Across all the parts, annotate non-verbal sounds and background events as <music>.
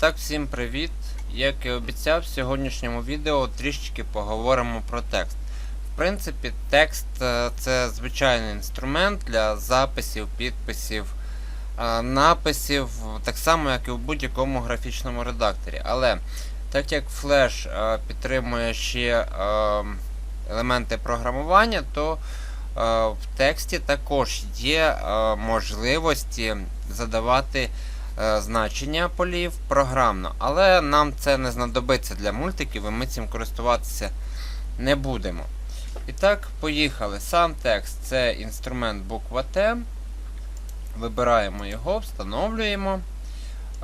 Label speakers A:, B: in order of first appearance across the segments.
A: так, всім привіт! Як і обіцяв, в сьогоднішньому відео трішечки поговоримо про текст. В принципі, текст е, це звичайний інструмент для записів, підписів, е, написів, так само, як і в будь-якому графічному редакторі. Але так як Flash е, підтримує ще елементи програмування, то в тексті також є можливості задавати значення полів програмно, але нам це не знадобиться для мультиків, і ми цим користуватися не будемо. І так, поїхали. Сам текст це інструмент буква Т. Вибираємо його, встановлюємо.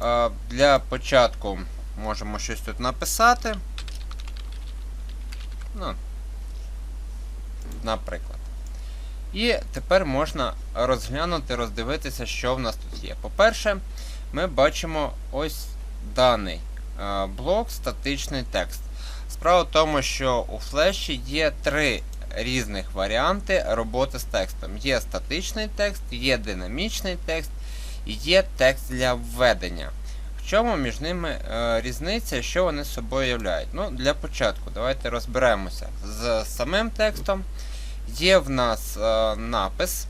A: Е, Для початку можемо щось тут написати. Ну, наприклад. І тепер можна розглянути, роздивитися, що в нас тут є. По-перше, ми бачимо ось даний е, блок статичний текст. Справа в тому, що у флеші є три різних варіанти роботи з текстом. Є статичний текст, є динамічний текст і є текст для введення. В чому між ними е, різниця, що вони собою являють? Ну, Для початку, давайте розберемося з самим текстом. Є в нас е, напис,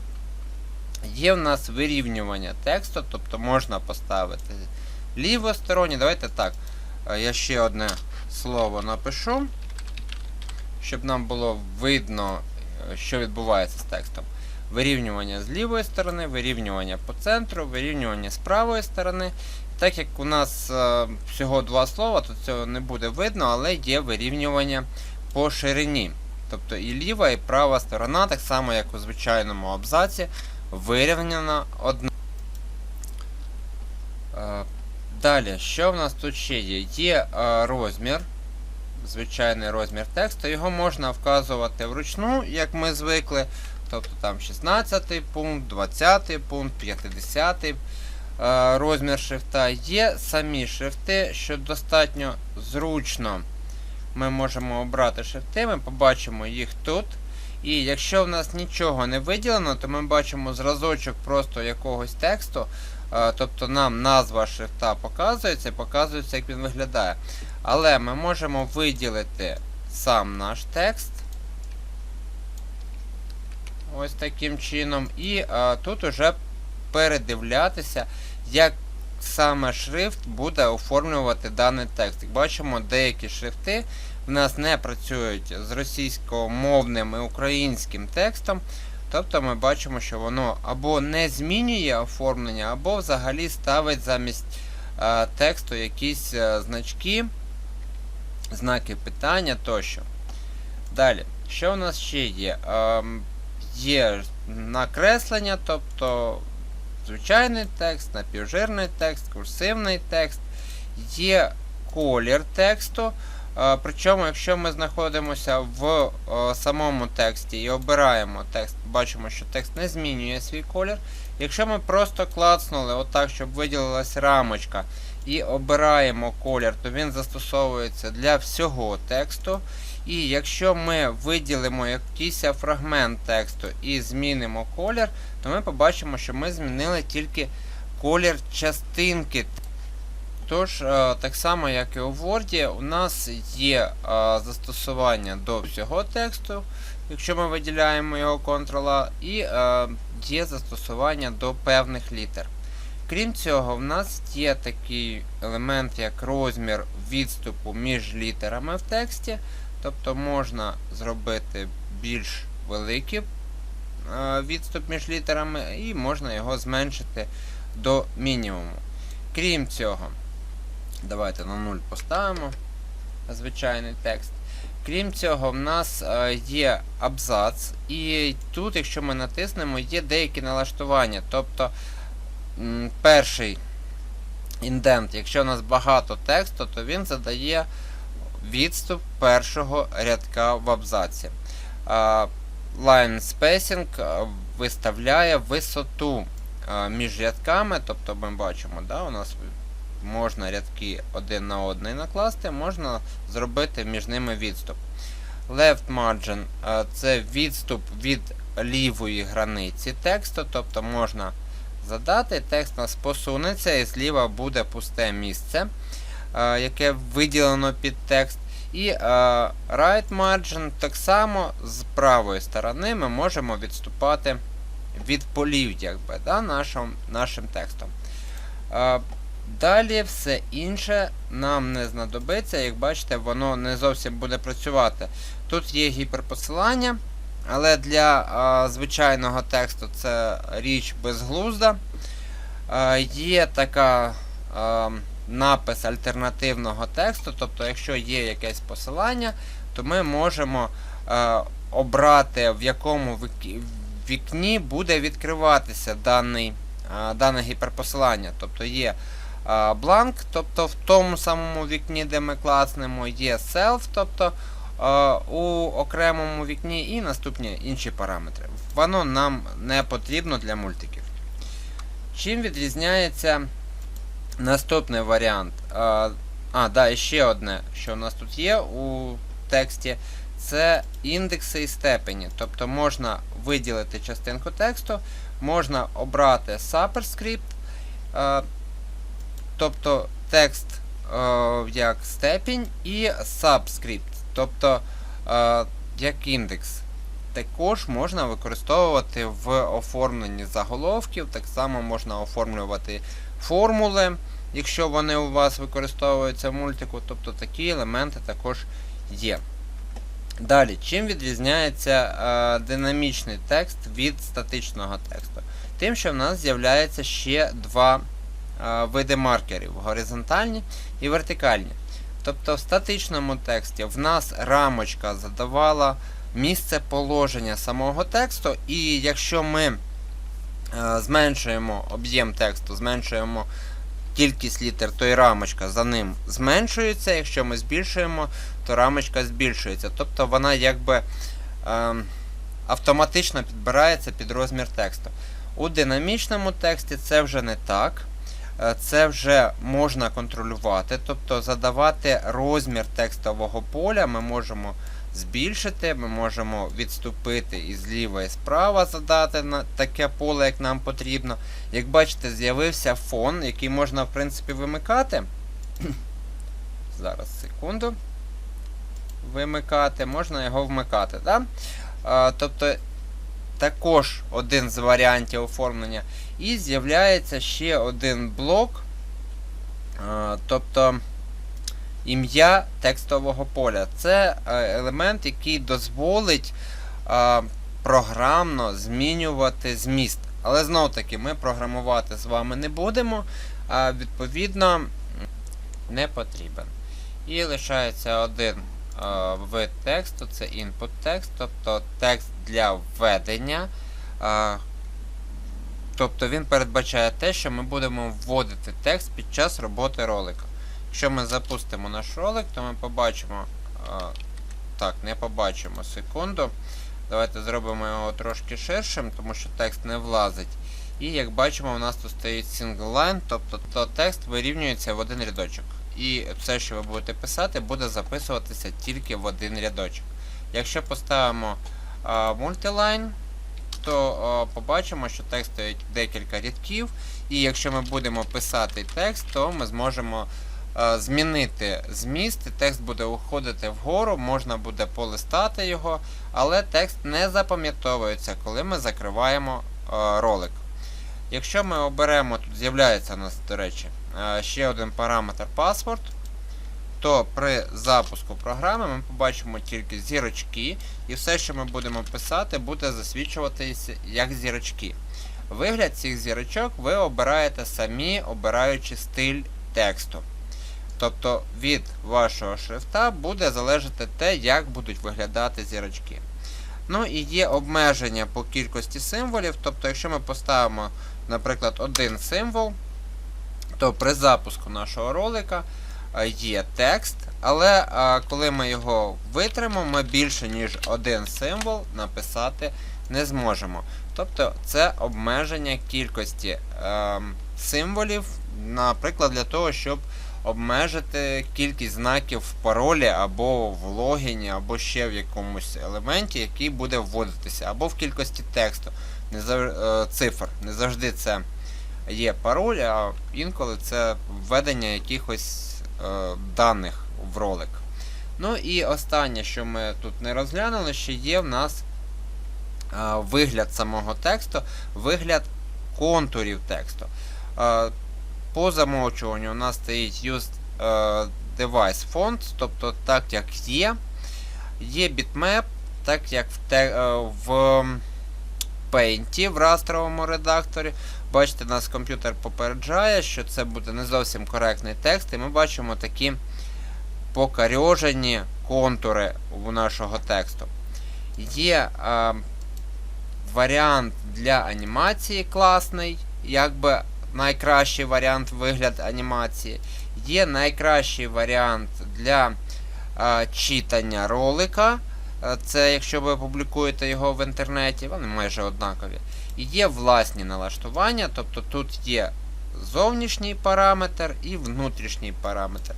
A: є в нас вирівнювання тексту, тобто можна поставити лівосторонні. Давайте так. е, Я ще одне слово напишу, щоб нам було видно, е, що відбувається з текстом. Вирівнювання з лівої сторони, вирівнювання по центру, вирівнювання з правої сторони. Так як у нас е, всього два слова, то цього не буде видно, але є вирівнювання по ширині. Тобто і ліва, і права сторона, так само як у звичайному абзаці, вирівняна одна. Е, Далі, що в нас тут ще є? Є е, розмір, звичайний розмір тексту, його можна вказувати вручну, як ми звикли. Тобто там 16 пункт, 20 пункт, 50 е, розмір шрифта. Є самі шрифти, що достатньо зручно ми можемо обрати шрифти, ми побачимо їх тут. І якщо в нас нічого не виділено, то ми бачимо зразочок просто якогось тексту. е, Тобто нам назва шрифта показується показується, як він виглядає. Але ми можемо виділити сам наш текст. Ось таким чином. І а, тут уже передивлятися, як саме шрифт буде оформлювати даний текст. Як бачимо, деякі шрифти в нас не працюють з російськомовним і українським текстом. Тобто ми бачимо, що воно або не змінює оформлення, або взагалі ставить замість е, тексту якісь е, значки, знаки питання тощо. Далі, що у нас ще є? Ем, є накреслення, тобто звичайний текст, напівжирний текст, курсивний текст, є колір тексту. Е, Причому, якщо ми знаходимося в е, самому тексті і обираємо текст, бачимо, що текст не змінює свій колір. Якщо ми просто клацнули отак, щоб виділилась рамочка, і обираємо колір, то він застосовується для всього тексту. І якщо ми виділимо якийсь фрагмент тексту і змінимо колір, то ми побачимо, що ми змінили тільки колір частинки. Тож, е, так само, як і у Word, у нас є е, застосування до всього тексту, якщо ми виділяємо його Ctrl-A, і е, є застосування до певних літер. Крім цього, в нас є такий елемент, як розмір відступу між літерами в тексті. Тобто можна зробити більш великий відступ між літерами, і можна його зменшити до мінімуму. Крім цього, давайте на 0 поставимо звичайний текст. Крім цього, в нас е, є абзац, і тут, якщо ми натиснемо, є деякі налаштування. Тобто перший індент, якщо у нас багато тексту, то він задає відступ першого рядка в абзаці. Line spacing виставляє висоту між рядками, тобто ми бачимо, да, у нас можна рядки один на один накласти, можна зробити між ними відступ. Left margin це відступ від лівої границі тексту, тобто можна задати, текст нас посунеться і зліва буде пусте місце, е, яке виділено під текст. І е, right margin так само з правої сторони ми можемо відступати від полів якби, да, нашим, нашим текстом. Далі все інше нам не знадобиться, як бачите, воно не зовсім буде працювати. Тут є гіперпосилання, але для е, звичайного тексту це річ безглузда. Е, є така е, напис альтернативного тексту, тобто, якщо є якесь посилання, то ми можемо е, обрати, в якому вікні буде відкриватися даний, е, дане гіперпосилання. Тобто є бланк, тобто в тому самому вікні, де ми класнемо, є self, тобто у окремому вікні і наступні інші параметри. Воно нам не потрібно для мультиків. Чим відрізняється наступний варіант? А, да, ще одне, що у нас тут є у тексті, це індекси і степені. Тобто можна виділити частинку тексту, можна обрати е, тобто текст е, як степінь, і subscript, тобто е, як індекс. Також можна використовувати в оформленні заголовків, так само можна оформлювати формули, якщо вони у вас використовуються в мультику, тобто такі елементи також є. Далі, чим відрізняється е, динамічний текст від статичного тексту? Тим, що в нас з'являється ще два види маркерів горизонтальні і вертикальні. Тобто в статичному тексті в нас рамочка задавала місце положення самого тексту, і якщо ми е, зменшуємо об'єм тексту, зменшуємо кількість літер, то і рамочка за ним зменшується. Якщо ми збільшуємо, то рамочка збільшується. Тобто вона якби е, автоматично підбирається під розмір тексту. У динамічному тексті це вже не так. Е, Це вже можна контролювати, тобто задавати розмір текстового поля ми можемо збільшити, ми можемо відступити і зліва і справа задати на таке поле, як нам потрібно. Як бачите, з'явився фон, який можна, в принципі, вимикати. <coughs> Зараз, секунду. Вимикати, можна його вмикати. Да? А, тобто, також один з варіантів оформлення. І з'являється ще один блок. Тобто ім'я текстового поля. Це е, елемент, який дозволить програмно змінювати зміст. Але знову таки ми програмувати з вами не будемо, а відповідно не потрібен. І лишається один вид тексту, це input текст, тобто текст для введення. Тобто він передбачає те, що ми будемо вводити текст під час роботи ролика. Якщо ми запустимо наш ролик, то ми побачимо. Так, не побачимо секунду. Давайте зробимо його трошки ширшим, тому що текст не влазить. І як бачимо, у нас тут стоїть single line, тобто то текст вирівнюється в один рядочок. І все, що ви будете писати, буде записуватися тільки в один рядочок. Якщо поставимо multiline, то побачимо, що текст стоїть декілька рядків. І якщо ми будемо писати текст, то ми зможемо е, змінити зміст, і текст буде уходити вгору, можна буде полистати його, але текст не запам'ятовується, коли ми закриваємо е, ролик. Якщо ми оберемо, тут з'являється у нас, до речі, е, ще один параметр паспорт, то при запуску програми ми побачимо тільки зірочки, і все, що ми будемо писати, буде засвідчуватися як зірочки. Вигляд цих зірочок ви обираєте самі, обираючи стиль тексту. Тобто від вашого шрифта буде залежати те, як будуть виглядати зірочки. Ну і є обмеження по кількості символів. Тобто, якщо ми поставимо, наприклад, один символ, то при запуску нашого ролика є текст, але е, коли ми його витримаємо, ми більше, ніж один символ написати не зможемо. Тобто це обмеження кількості е, символів, наприклад, для того, щоб обмежити кількість знаків в паролі або в логіні, або ще в якомусь елементі, який буде вводитися, або в кількості тексту, е, цифр. Не завжди це є пароль, а інколи це введення якихось е, даних в ролик. Ну і останнє, що ми тут не розглянули, ще є в нас е, вигляд самого тексту, вигляд контурів тексту. Е, по замовчуванню у нас стоїть Use е, Device Font, тобто так як є. Є bitmap, так як в, е, в Paint в растровому редакторі. Бачите, нас комп'ютер попереджає, що це буде не зовсім коректний текст, і ми бачимо такі покарьожені контури у нашого тексту. Є е, варіант для анімації класний, якби найкращий варіант вигляд анімації. Є найкращий варіант для е, читання ролика. Це якщо ви публікуєте його в інтернеті, вони майже однакові. Є власні налаштування, тобто тут є зовнішній параметр і внутрішній параметр.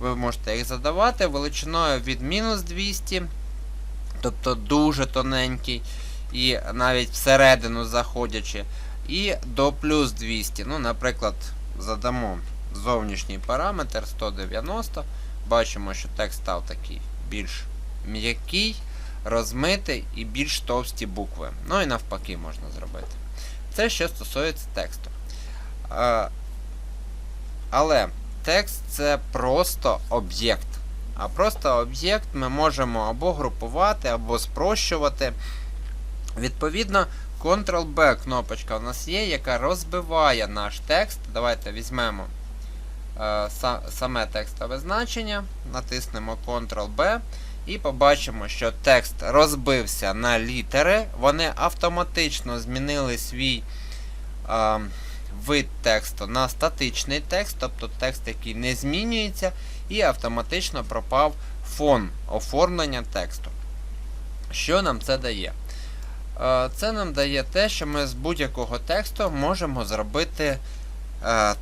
A: Ви можете їх задавати величиною від мінус 200, тобто дуже тоненький, і навіть всередину заходячи, і до плюс 200. Ну, наприклад, задамо зовнішній параметр 190. Бачимо, що текст став такий більш м'який, розмитий і більш товсті букви. Ну і навпаки можна зробити. Це що стосується тексту. Але текст це просто об'єкт. А просто об'єкт ми можемо або групувати, або спрощувати. Відповідно, Ctrl-B кнопочка у нас є, яка розбиває наш текст. Давайте візьмемо е, са- саме текстове значення, натиснемо Ctrl-B і побачимо, що текст розбився на літери. Вони автоматично змінили свій е, вид тексту на статичний текст, тобто текст, який не змінюється, і автоматично пропав фон оформлення тексту. Що нам це дає? Е, Це нам дає те, що ми з будь-якого тексту можемо зробити е,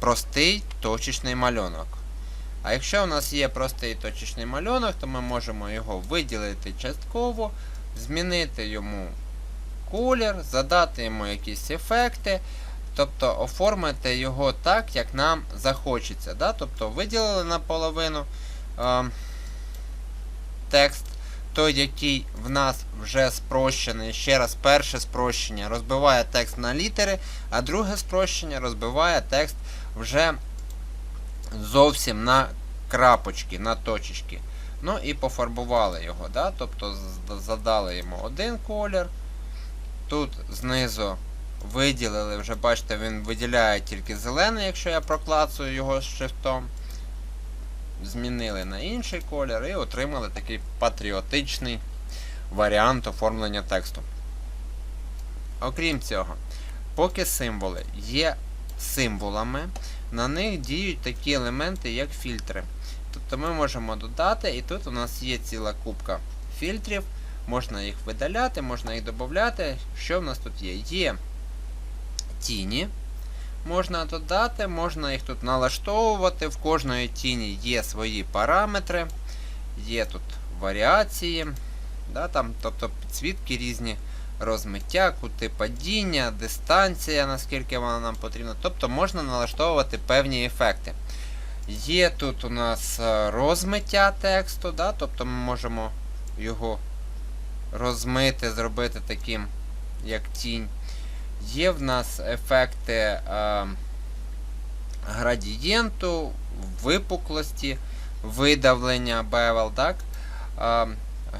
A: простий точечний малюнок. А якщо у нас є простий точечний малюнок, то ми можемо його виділити частково, змінити йому колір, задати йому якісь ефекти, тобто оформити його так, як нам захочеться. Да? Тобто виділили наполовину е, текст, той, який в нас вже спрощений. Ще раз, перше спрощення розбиває текст на літери, а друге спрощення розбиває текст вже зовсім на крапочки, на точечки. Ну і пофарбували його. Да? Тобто задали йому один колір. Тут знизу виділили, вже бачите, він виділяє тільки зелений, якщо я проклацую його з шрифтом. Змінили на інший колір і отримали такий патріотичний варіант оформлення тексту. Окрім цього, поки символи є символами, на них діють такі елементи, як фільтри. Тобто ми можемо додати, і тут у нас є ціла кубка фільтрів, можна їх видаляти, можна їх додати. Що в нас тут є? Є тіні. Можна додати, можна їх тут налаштовувати. В кожної тіні є свої параметри, є тут варіації, да, там, тобто підсвітки різні, розмиття, кути падіння, дистанція, наскільки вона нам потрібна. Тобто можна налаштовувати певні ефекти. Є тут у нас е, розмиття тексту, да, тобто ми можемо його розмити, зробити таким, як тінь. Є в нас ефекти е, градієнту, випуклості, видавлення bevel, так? Е,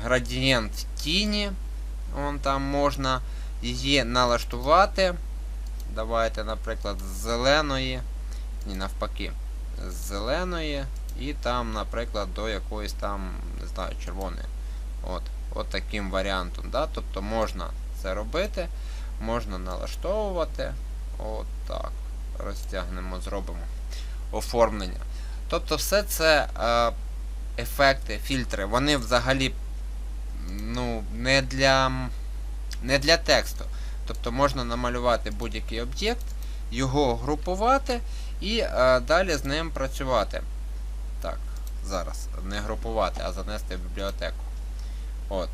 A: градієнт тіні. Вон там можна її налаштувати. Давайте, наприклад, з зеленої. Ні, навпаки, з зеленої і там, наприклад, до якоїсь там, не знаю, червоної. От, от таким варіантом. Да? Тобто можна це робити, можна налаштовувати. От так. Розтягнемо, зробимо оформлення. Тобто, все це е, ефекти, фільтри, вони взагалі ну, не для, не для тексту. Тобто можна намалювати будь-який об'єкт, його групувати і е, далі з ним працювати. Так, зараз не групувати, а занести в бібліотеку. От.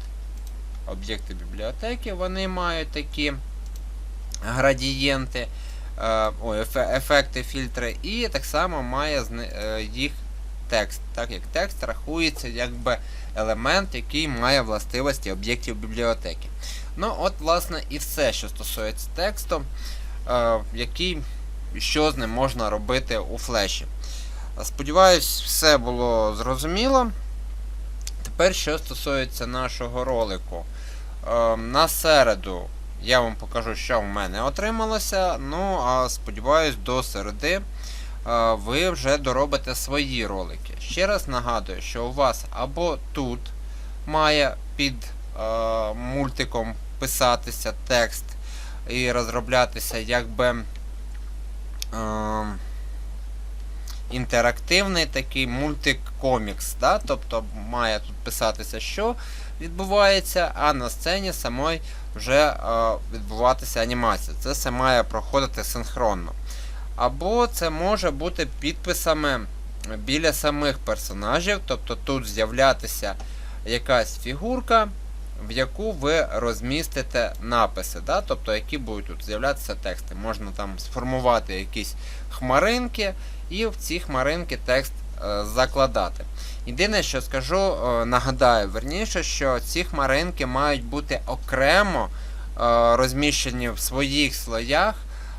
A: Об'єкти бібліотеки, вони мають такі градієнти. е, ефекти, фільтри, і так само має е, їх текст, так як текст рахується якби елемент, який має властивості об'єктів бібліотеки. Ну, от, власне, і все, що стосується тексту, е, який, що з ним можна робити у флеші. Сподіваюсь, все було зрозуміло. Тепер, що стосується нашого ролику. Е, на середу я вам покажу, що в мене отрималося. Ну, а сподіваюсь, до середи ви вже доробите свої ролики. Ще раз нагадую, що у вас або тут має під е, мультиком писатися текст і розроблятися якби. Е, інтерактивний такий мультик-комікс. Да? Тобто має тут писатися, що відбувається, а на сцені самої вже е, відбуватися анімація. Це все має проходити синхронно. Або це може бути підписами біля самих персонажів, тобто тут з'являтися якась фігурка, в яку ви розмістите написи, да? тобто які будуть тут з'являтися тексти. Можна там сформувати якісь хмаринки і в ці хмаринки текст е, закладати. Єдине, що скажу, е, нагадаю верніше, що ці хмаринки мають бути окремо е, розміщені в своїх слоях.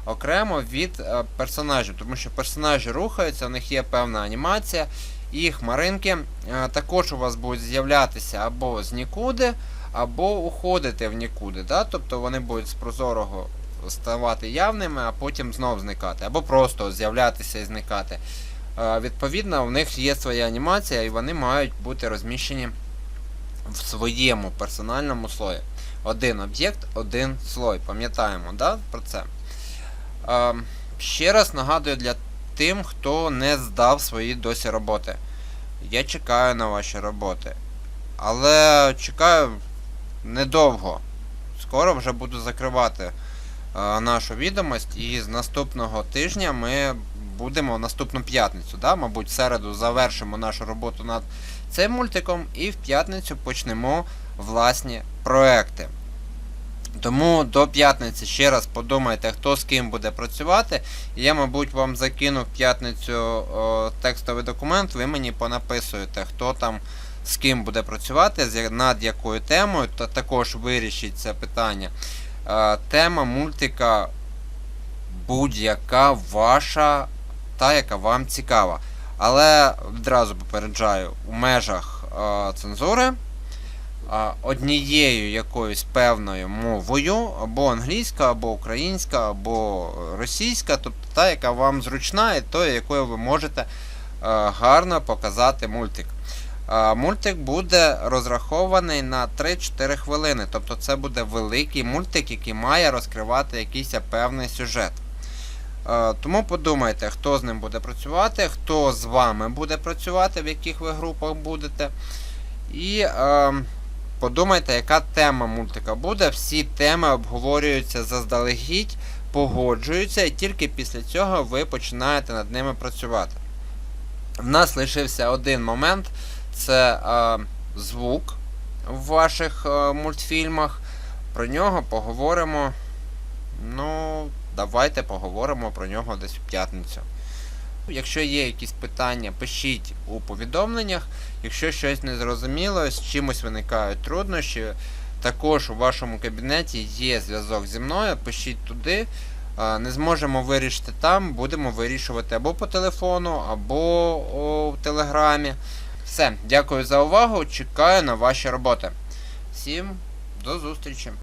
A: Окремо від е, персонажів, тому що персонажі рухаються, у них є певна анімація, і хмаринки е, також у вас будуть з'являтися або з нікуди, або уходити в нікуди. Да? Тобто вони будуть з прозорого ставати явними, а потім знов зникати, або просто з'являтися і зникати. Е, Відповідно, у них є своя анімація, і вони мають бути розміщені в своєму персональному слої. Один об'єкт, один слой. Пам'ятаємо да, про це. Е, Ще раз нагадую для тим, хто не здав свої досі роботи. Я чекаю на ваші роботи. Але чекаю недовго. Скоро вже буду закривати е, нашу відомість, і з наступного тижня ми будемо в наступну п'ятницю. Да? Мабуть, в середу завершимо нашу роботу над цим мультиком, і в п'ятницю почнемо власні проекти. Тому до п'ятниці ще раз подумайте, хто з ким буде працювати. Я, мабуть, вам закину в п'ятницю о, текстовий документ, ви мені понаписуєте, хто там з ким буде працювати, над якою темою, та також вирішіть це питання. Е, тема мультика будь-яка ваша, та, яка вам цікава. Але відразу попереджаю, у межах е, цензури однією якоюсь певною мовою, або англійська, або українська, або російська, тобто та, яка вам зручна, і тою, якою ви можете гарно показати мультик. Мультик буде розрахований на 3-4 хвилини, тобто це буде великий мультик, який має розкривати якийсь певний сюжет. Е, Тому подумайте, хто з ним буде працювати, хто з вами буде працювати, в яких ви групах будете. І е, подумайте, яка тема мультика буде. Всі теми обговорюються заздалегідь, погоджуються, і тільки після цього ви починаєте над ними працювати. В нас лишився один момент це е, звук в ваших е, мультфільмах. Про нього поговоримо. Ну, давайте поговоримо про нього десь в п'ятницю. Якщо є якісь питання, пишіть у повідомленнях. Якщо щось не зрозуміло, з чимось виникають труднощі, також у вашому кабінеті є зв'язок зі мною, пишіть туди. Не зможемо вирішити там, будемо вирішувати або по телефону, або у телеграмі. Все, дякую за увагу. Чекаю на ваші роботи. Всім до зустрічі!